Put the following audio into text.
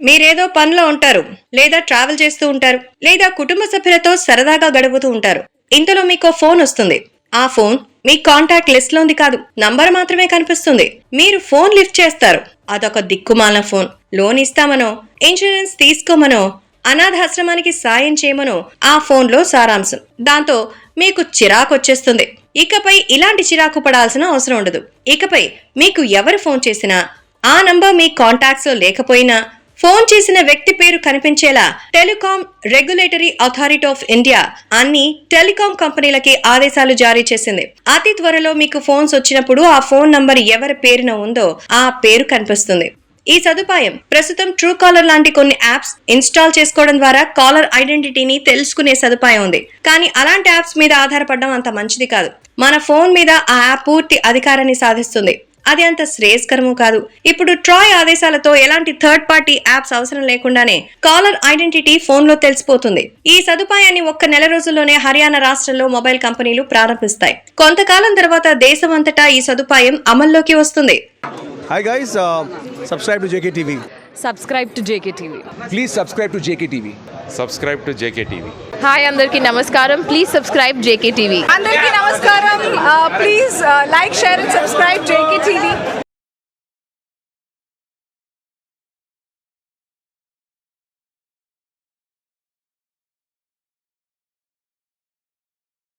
మీరేదో పనిలో ఉంటారు లేదా ట్రావెల్ చేస్తూ ఉంటారు లేదా కుటుంబ సభ్యులతో సరదాగా గడుపుతూ ఉంటారు. ఇంతలో మీకు ఫోన్ వస్తుంది. ఆ ఫోన్ మీ కాంటాక్ట్ లిస్ట్లో ఉంది కాదు నంబర్ మాత్రమే కనిపిస్తుంది. మీరు ఫోన్ లిఫ్ట్ చేస్తారు. అదొక దిక్కుమాలిన ఫోన్. లోన్ ఇస్తామనో ఇన్సూరెన్స్ తీసుకోమనో అనాథాశ్రమానికి సాయం చేయమనో ఆ ఫోన్లో సారాంశం. దాంతో మీకు చిరాకు వచ్చేస్తుంది. ఇకపై ఇలాంటి చిరాకు పడాల్సిన అవసరం ఉండదు. ఇకపై మీకు ఎవరు ఫోన్ చేసినా ఆ నంబర్ మీ కాంటాక్ట్స్లో లేకపోయినా ఫోన్ చేసిన వ్యక్తి పేరు కనిపించేలా telecom regulatory authority of India అన్ని టెలికాం కంపెనీలకి ఆదేశాలు జారీ చేసింది. అతి త్వరలో మీకు ఫోన్స్ వచ్చినప్పుడు ఆ ఫోన్ నంబర్ ఎవరి పేరున ఉందో ఆ పేరు కనిపిస్తుంది. ఈ సదుపాయం ప్రస్తుతం ట్రూ కాలర్ లాంటి కొన్ని యాప్స్ ఇన్స్టాల్ చేసుకోవడం ద్వారా కాలర్ ఐడెంటిటీని తెలుసుకునే సదుపాయం ఉంది. కానీ అలాంటి యాప్స్ మీద ఆధారపడడం అంత మంచిది కాదు. మన ఫోన్ మీద ఆ యాప్ పూర్తి అధికారాన్ని సాధిస్తుంది. అది అంత శ్రేయస్కరము కాదు. ఇప్పుడు ట్రాయ్ ఆదేశాలతో ఎలాంటి థర్డ్ పార్టీ యాప్స్ అవసరం లేకుండానే కాలర్ ఐడెంటిటీ ఫోన్లో తెలిసిపోతుంది. ఈ సదుపాయాన్ని ఒక్క నెల రోజుల్లోనే హర్యానా రాష్ట్రంలో మొబైల్ కంపెనీలు ప్రారంభిస్తాయి. కొంతకాలం తర్వాత దేశమంతటా ఈ సదుపాయం అమల్లోకి వస్తుంది. Hi guys, uh, subscribe to JKTV. Subscribe to JK TV JKTV. subscribe to JKTV. Hi అందరికీ నమస్కారం. ప్లీజ్ సబ్స్క్రైబ్ జేకే టీవీ అందరికీ నమస్కారం. Please like share and subscribe JK TV